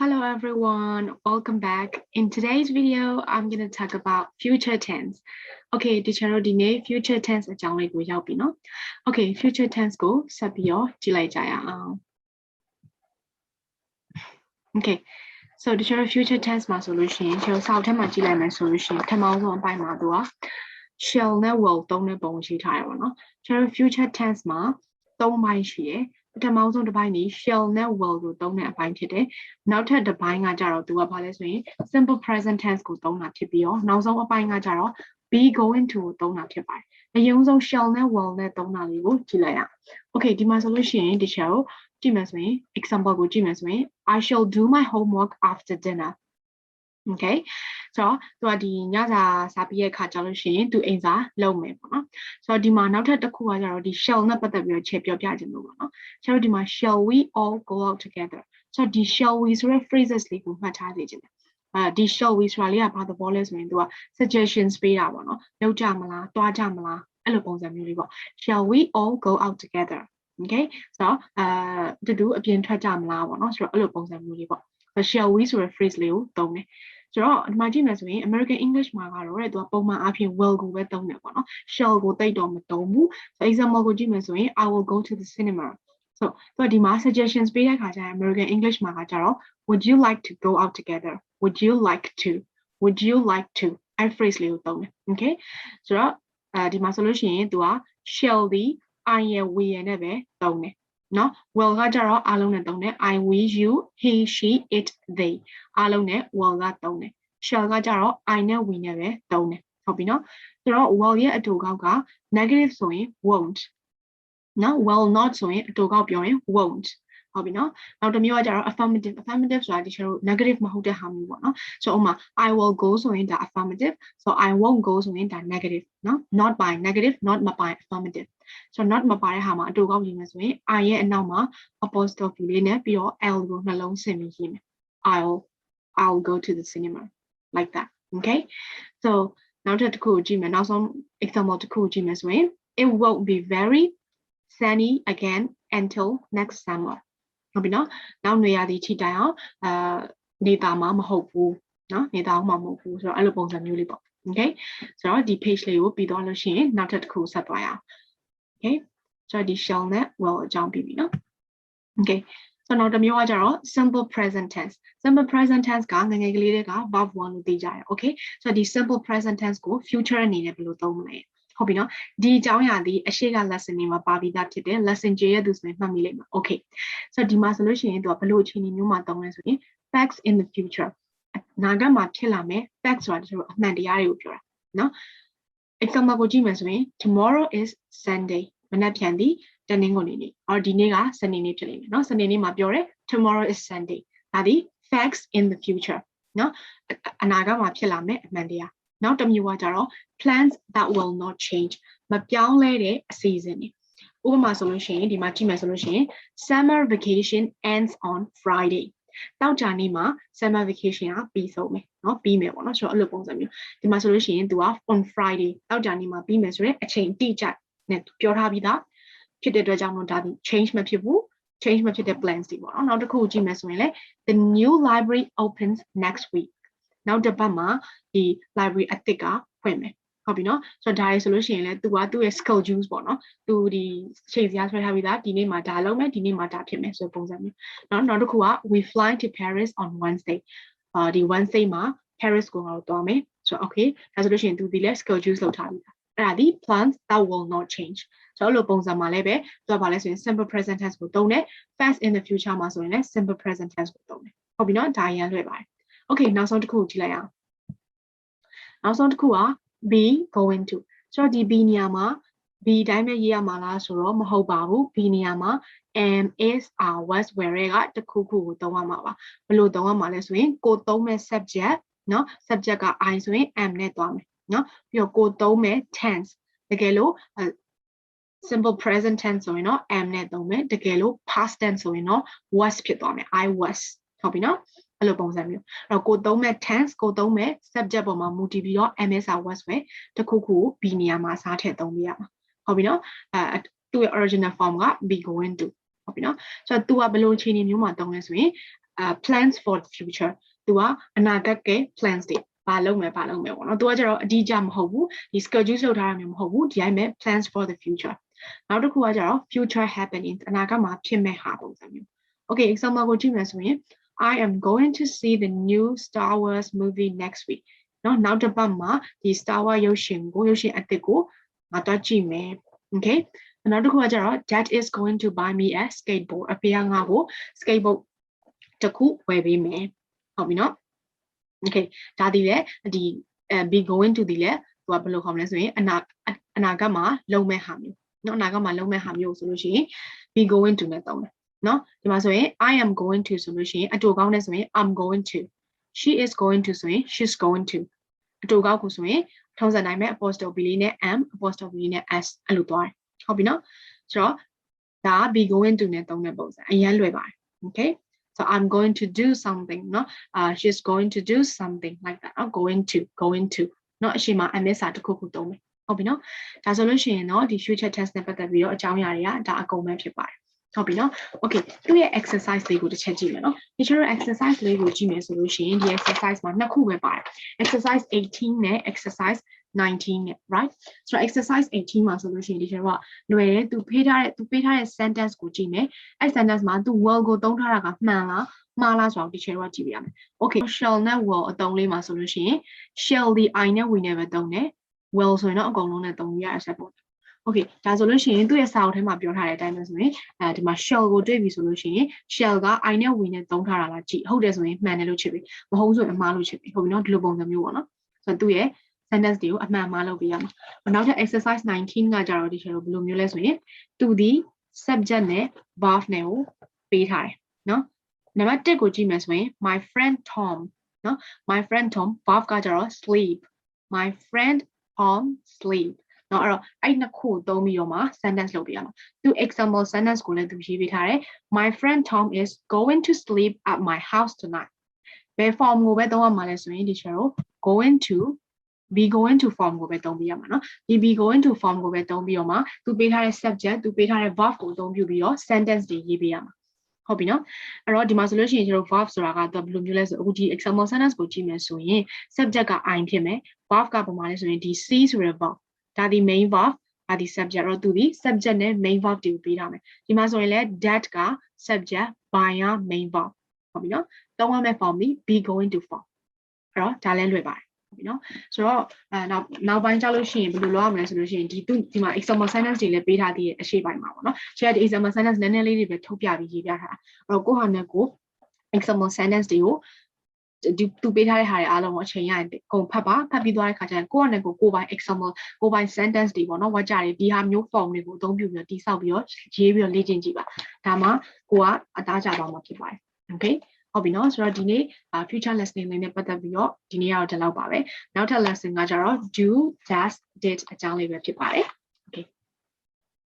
Hello everyone, welcome back. In today's video, I'm going to talk about future tense. Okay, ဒီ channel ဒီနေ့ future tense အကြောင်းလေးကိုရောက်ပြီနော် Okay, future tense ကိုဆက်ပြီးတော့ကြည့်လိုက်ကြရအောင် Okay, so ဒီ channel future tense မှာဆိုလို့ရှိရင်ကျွန်တော်စာအုပ်ထဲမှာကြည့်လိုက်မယ်ဆိုလို့ရှိရင်ပထမဆုံးအပိုင်းမှာသူက shall နဲ့ will သုံးတဲ့ပုံရှိထားရပါတော့ကျွန်တော် future tense မှာသုံးပိုင်းရှိတယ် ပထမဆုံးတစ်ပိုင်းนี้ shall နဲ့ will ကိုသုံးတဲ့အပိုင်းဖြစ်တယ်။နောက်ထပ်တစ်ပိုင်းကကြတော့သူကဘာလဲဆိုရင် simple present tense ကိုသုံးတာဖြစ်ပြီးတော့နောက်ဆုံးအပိုင်းကကြတော့ be going to ကိုသုံးတာဖြစ်ပါတယ်။အရင်ဆုံး shall နဲ့ will နဲ့သုံးတာလေးကိုကြည့်လိုက်ရအောင်။ Okay ဒီမှာဆိုလို့ရှိရင်ဒီ shall ကြည့်မယ်ဆိုရင် example ကိုကြည့်မယ်ဆိုရင် I shall do my homework after dinner okay ဆိုတော့သူကဒီညစာစားပြီးရဲ့အခါကျလို့ရှိရင်သူအိမ်စာလုပ်မယ်ပေါ့နော်ဆိုတော့ဒီမှာနောက်ထပ်တစ်ခုကကျတော့ဒီ shall နဲ့ပတ်သက်ပြီးတော့ခြေပြောပြခြင်းလို့ပေါ့နော်ကျတော့ဒီမှာ shall we all go out together ဆိုတော့ဒီ shall we ဆိုတဲ့ phrases လေးကိုမှတ်ထားစေချင်တယ်အဲဒီ shall we ဆိုတာလေးကဘာသဘောလဲဆိုရင်သူက suggestions ပေးတာပေါ့နော်လုပ်ကြမလားတွားကြမလားအဲ့လိုပုံစံမျိုးလေးပေါ့ shall we all go out together okay ဆိုတော့အဲတူတူအပြင်ထွက်ကြမလားပေါ့နော်ဆိုတော့အဲ့လိုပုံစံမျိုးလေးပေါ့ shall we ဆိုတဲ့ phrase လေးကိုသုံးတယ် ဆိုတော့ဒီမှာကြည့်မယ်ဆိုရင် American English မှာကတော့တဲ့သူကပုံမှန်အားဖြင့် will ကိုပဲသုံးတယ်ပေါ့နော် shall ကိုတိတ်တော့မသုံးဘူး so example ကိုကြည့်မယ်ဆိုရင် I will go to the cinema so သူကဒီမှာ suggestions ပေးတဲ့ခါကျရင် American English မှာကကြတော့ would you like to go out together would you like to would you like to အဲ့ phrase လေးကိုသုံးတယ် okay ဆိုတော့အဲဒီမှာဆိုလို့ရှိရင်သူက shall ဒီ I ရယ် we ရယ်နဲ့ပဲသုံးတယ် နော် will ကကြတော့အားလုံးနဲ့သုံးတယ် I we you he she it they အားလုံးနဲ့ will ကသုံးတယ် shall ကကြတော့ I နဲ့ we နဲ့ပဲသုံးတယ်ဟုတ်ပြီနော်ဆိုတော့ will ရဲ့အတူကောက်က negative ဆိုရင် won't နော် will not ဆိုရင်အတူကောက်ပြောရင် won't ဟုတ်ပြီနော်နောက်တစ်မျိုးကကြတော့ affirmative affirmative ဆိုတာဒီချက်တို့ negative မဟုတ်တဲ့ဟာမျိုးပေါ့နော်ဆိုတော့ဥမာ I will go ဆိုရင်ဒါ affirmative so I won't go ဆိုရင်ဒါ negative နော် not by negative not မပိုင် affirmative ဆိုတော့ not မပါတဲ့ဟာမှာအတူကောက်ရေးမယ်ဆိုရင် I ရဲ့အနောက်မှာ apostrophe လေးနဲ့ပြီးတော့ L ကိုနှလုံးဆင်ပြီးရေးမယ် I'll I'll go to the cinema like that okay so နောက်ထပ်တစ်ခုကိုကြည့်မယ်နောက်ဆုံး example တစ်ခုကိုကြည့်မယ်ဆိုရင် it won't be very sunny again until next summer ဟုတ်ပြီနော်နောက်နေရာဒီထိတိုင်အောင်အာနေတာမှာမဟုတ်ဘူးနော်နေတာအောင်မှာမဟုတ်ဘူးဆိုတော့အဲ့လိုပုံစံမျိုးလေးပေါ့ okay ဆိုတော့ဒီ page လေးကိုပြီးသွားလို့ရှိရင်နောက်ထပ်တစ်ခုဆက်သွားရအောင် okay ဆိုတော့ဒီ shall နဲ့ will အကြောင်းပြီးပြီနော် okay ဆိုတော့တစ်မျိုးကကြတော့ simple present tense simple present tense ကငငယ်ကလေးတွေက verb 1လို့သိကြတယ် okay ဆိုတော့ဒီ simple present tense ကို future အနေနဲ့ဘယ်လိုသုံးမလဲဟုတ်ပြီနော်ဒီအကြောင်းအရာဒီအရှိက lesson တွေမှာပါပြီးသားဖြစ်တယ် lesson ကျေရသူဆိုရင်မှတ်မိလိမ့်မယ် okay ဆိုတော့ဒီမှာဆိုလို့ရှိရင်သူကဘယ်လိုအခြေအနေမျိုးမှာသုံးလဲဆိုရင် facts in the future နာဂတ်မှာဖြစ်လာမယ် facts ဆိုတာတို့အမှန်တရားတွေကိုပြောတာနော် example ကိုကြည့်မယ်ဆိုရင် tomorrow is sunday မနက်ဖြန်ဒီတနင်္ဂနွေနေ့အော်ဒီနေ့ကစနေနေ့ဖြစ်လိမ့်မယ်နော်စနေနေ့မှာပြောတယ် tomorrow is sunday ဒါဒီ facts in the future နော်အနာဂတ်မှာဖြစ်လာမယ်အမှန်တရားနောက်တစ်မျိုးကကြတော့ plans that will not change မပြောင်းလဲတဲ့အစီအစဉ်တွေဥပမာဆိုလို့ရှိရင်ဒီမှာကြည့်မယ်ဆိုလို့ရှိရင် summer vacation ends on friday တောက်ကြနေ့မှာ summer vacation ကပြီးဆုံးမယ် เนาะပြီးမယ်ပေါ့เนาะဆိုတော့အဲ့လိုပုံစံမျိုးဒီမှာဆိုလို့ရှိရင်သူက on friday တောက်ကြနေ့မှာပြီးမယ်ဆိုရင်အချိန်တိကျနဲ့ပြောထားပြီးသားဖြစ်တဲ့အတွက်ကြောင့်မို့ဒါဒီ change မဖြစ်ဘူး change မဖြစ်တဲ့ plans တွေပေါ့เนาะနောက်တစ်ခုကြည့်မယ်ဆိုရင်လေ the new library opens next week နောက်တစ်ပတ်မှာဒီ library အသစ်ကဖွင့်မယ်ဟုတ်ပြီနော်ဆိုတော့ဒါရေဆိုလို့ရှိရင်လည်းသူကသူ့ရဲ့ skill juice ပေါ့နော်သူဒီချိန်စရာဆွဲထားပြီးသားဒီနေ့မှာဒါလုပ်မယ်ဒီနေ့မှာဒါဖြစ်မယ်ဆိုပုံစံမျိုးเนาะနောက်တစ်ခုက we fly to Paris on Wednesday အာဒီ Wednesday မှာ Paris ကိုငါတို့သွားမယ်ဆိုတော့ okay ဒါဆိုလို့ရှိရင်သူဒီလဲ skill juice လောက်ထားပြီးသားအဲ့ဒါဒီ plans that will not change ဆိုတော့လိုပုံစံမှာလည်းပဲသူကဘာလဲဆိုရင် simple present tense ကိုသုံးတယ် fast in the future မှာဆိုရင်လည်း simple present tense ကိုသုံးတယ်ဟုတ်ပြီနော်ဒါရန်လွှဲပါတယ် okay နောက်ဆုံးတစ်ခုကြည့်လိုက်အောင်နောက်ဆုံးတစ်ခုက be going to ဆိုတော့ဒီ be နေရာမှာ be တိုင်းပဲရေးရမှာလားဆိုတော့မဟုတ်ပါဘူး be နေရာမှာ am is are was where ကတခုခုကိုသုံးရမှာပါဘယ်လိုသုံးရမှာလဲဆိုရင်ကိုသုံးမဲ့ subject เนาะ subject က I ဆိုရင် am နဲ့သွားမယ်เนาะပြီးတော့ကိုသုံးမဲ့ tense တကယ်လို့ simple present tense ဆိုရင်တော့ am နဲ့သုံးမယ်တကယ်လို့ past tense ဆိုရင်တော့ was ဖြစ်သွားမယ် I was ဟုတ်ပြီနော်အဲ့လိုပုံစံမျိုးအဲ့တော့ကိုသုံးမဲ့ tense ကိုသုံးမဲ့ subject ပေါ်မှာမူတည်ပြီးတော့ ms or was ပဲတခုခု be နေရာမှာစားထည့်သုံးပြရမှာ ဟုတ်ပြီနော်အဲသူ့ရဲ့ original form က be going to ဟုတ်ပြီနော်ဆိုတော့ तू ကဘယ်လိုအခြေအနေမျိုးမှာသုံးလဲဆိုရင် uh plans for the future သူကအနာဂတ်က plans တွေဘာလုပ်မယ်ဘာလုပ်မယ်ပေါ့နော်သူကကျတော့အတိအကျမဟုတ်ဘူးဒီ schedule လုပ်ထားတာမျိုးမဟုတ်ဘူးဒီအိမ်မဲ့ plans for the future နောက်တစ်ခုကကျတော့ future happenings အနာဂတ်မှာဖြစ်မဲ့ဟာပုံစံမျိုး okay example ကိုကြည့်မယ်ဆိုရင် I am going to see the new Star Wars movie next week နော်နောက်တစ်ပတ်မှာဒီ Star Wars ရုပ်ရှင်ကိုရုပ်ရှင်အသစ်ကို ငါတွားကြည့်မယ် okay နောက်တစ်ခုကကျတော့ dad is going to buy me a skateboard အဖေကငါ့ကို skateboard တစ်ခုဝယ်ပေးမယ်ဟုတ်ပြီနော် okay ဒါဒီလေဒီအဲ be going to ဒီလေသူကဘယ်လိုခေါ်မလဲဆိုရင်အနာအနာဂတ်မှာလုံမဲ့ဟာမျိုးနော်အနာဂတ်မှာလုံမဲ့ဟာမျိုးဆိုလို့ရှိရင် be going to နဲ့သုံးတယ်နော်ဒီမှာဆိုရင် I am going to ဆိုလို့ရှိရင်အတူကောင်းတဲ့ဆိုရင် I'm going to she is going to ဆိုရင် she's going to အတူကောက်ကိုဆိုရင် ထုံးစံတိုင်းပဲ apostrophe လေးနဲ့ am apostrophe လေးနဲ့ s အဲ့လိုသွားတယ်ဟုတ်ပြီနော်ဆိုတော့ဒါ be going to နဲ့သုံးတဲ့ပုံစံအရင်လွယ်ပါတယ် okay so i'm going to do something เนาะ uh she's going to do something like that เนาะ going to going to เนาะအရှိမ ms စာတစ်ခုခုသုံးမယ်ဟုတ်ပြီเนาะဒါဆိုလို့ရှိရင်เนาะဒီ future tense နဲ့ပတ်သက်ပြီးတော့အကြောင်းအရာတွေကဒါအကုန်ပဲဖြစ်ပါတယ် ဟုတ်ပြီနော် okay သူ့ရဲ့ exercise လေးကိုတစ်ချက်ကြည့်မယ်နော် teacher တို့ exercise လေးကိုကြည့်မယ်ဆိုလို့ရှိရင်ဒီ exercise မှာနှစ်ခုပဲပါတယ် exercise 18နဲ့ exercise 19နဲ့ right ဆိုတော့ exercise 18မှာဆိုလို့ရှိရင် teacher ကလွယ်တယ်သူပေးထားတဲ့သူပေးထားတဲ့ sentence ကိုကြည့်မယ်အဲ့ sentence မှာသူ will ကိုသုံးထားတာကမှန်လားမှားလားဆိုတော့ teacher ကကြည့်ပြရမယ် okay shall နဲ့ will အသုံးလေးမှာဆိုလို့ရှိရင် shall ဒီ i နဲ့ we နဲ့ပဲသုံးတယ် will ဆိုရင်တော့အကုန်လုံးနဲ့သုံးရရဆက်ပေါ့ okay ဒါဆိုလို့ရှိရင်သူ့ရဲ့စာအုပ်ထဲမှာပြောထားတဲ့အတိုင်းပဲဆိုရင်အဲဒီမှာ shell ကိုတွေ့ပြီဆိုလို့ရှိရင် shell က i နဲ့ we နဲ့သုံးထားတာလားကြည့်ဟုတ်တယ်ဆိုရင်မှန်တယ်လို့ချစ်ပြီမဟုတ်ဆိုရင်အမှားလို့ချစ်ပြီဟုတ်ပြီနော်ဒီလိုပုံစံမျိုးပေါ့နော်ဆိုတော့သူ့ရဲ့ sentence တွေကိုအမှန်မှားလုပ်ပေးရမှာနောက်ထပ် exercise 19ကကြတော့ဒီ shell ဘယ်လိုမျိုးလဲဆိုရင်သူဒီ subject နဲ့ verb နဲ့ကိုပေးထားတယ်နော်နံပါတ်1ကိုကြည့်မယ်ဆိုရင် my friend Tom နော် my friend Tom verb ကကြတော့ sleep my friend Tom sleep เนาะအဲ့တော့အဲ့နှစ်ခုသုံးပြီးတော့မှ sentence လုပ်ပြရမှာသူ example sentence ကိုလည်းသူရေးပေးထားတယ် my friend Tom is going to sleep at my house tonight ဘယ် form ကိုပဲသုံးရမှာလဲဆိုရင်ဒီ share ကို going to be going to form ကိုပဲသုံးပြရမှာเนาะဒီ be going to form ကိုပဲသုံးပြီးတော့မှသူပေးထားတဲ့ subject သူပေးထားတဲ့ verb ကိုအသုံးပြုပြီးတော့ sentence တွေရေးပေးရမှာဟုတ်ပြီနော်အဲ့တော့ဒီမှာဆိုလို့ရှိရင်ကျွန်တော် verb ဆိုတာကတော့ဘယ်လိုမျိုးလဲဆိုအခုဒီ example sentence ကိုကြည့်မယ်ဆိုရင် subject က I ဖြစ်မယ် verb ကပုံမှန်လဲဆိုရင်ဒီ see ဆိုတဲ့ verb ဒါဒီ main verb ဒါဒီ subject တော့သူဒီ subject နဲ့ main verb တွေကိုပေးထားမယ်ဒီမှာဆိုရင်လည်း that က subject by က main verb ဟုတ်ပြီနော်သုံးရမယ့် form ဒီ be going to form အဲ့တော့ဒါလည်းလွယ်ပါတယ်ဟုတ်ပြီနော်ဆိုတော့အဲနောက်နောက်ပိုင်းကျလို့ရှိရင်ဘယ်လိုလုပ်ရမလဲဆိုလို့ရှိရင်ဒီသူဒီမှာ example sentence တွေလည်းပေးထားသေးရဲ့အရှိပိုင်းမှာပေါ့နော်။ရှေ့ကဒီ example sentence နည်းနည်းလေးတွေပဲထုတ်ပြပြီးရေးပြထားတာ။အဲ့တော့ကိုဟာနဲ့ကို example sentence တွေကို ဒီသူပေးထားတဲ့ဟာတွေအားလုံးကိုအချိန်ရရင်ကုန်ဖတ်ပါဖတ်ပြီးသွားတဲ့ခါကျရင်ကိုယ့်အနေကိုကိုယ်ပိုင် example ကိုယ်ပိုင် sentence တွေပေါ့နော်ဝါကြတွေဒီဟာမျိုး form တွေကိုအသုံးပြုပြီးတော့တိဆောက်ပြီးတော့ရေးပြီးတော့လေ့ကျင့်ကြည့်ပါဒါမှကိုကအသားကျသွားမှာဖြစ်ပါတယ် okay ဟုတ်ပြီနော်ဆိုတော့ဒီနေ့ future lesson လေးနဲ့ပတ်သက်ပြီးတော့ဒီနေ့ကတော့ဒီလောက်ပါပဲနောက်ထပ် lesson ကကြတော့ do just did အကြောင်းလေးပဲဖြစ်ပါတယ်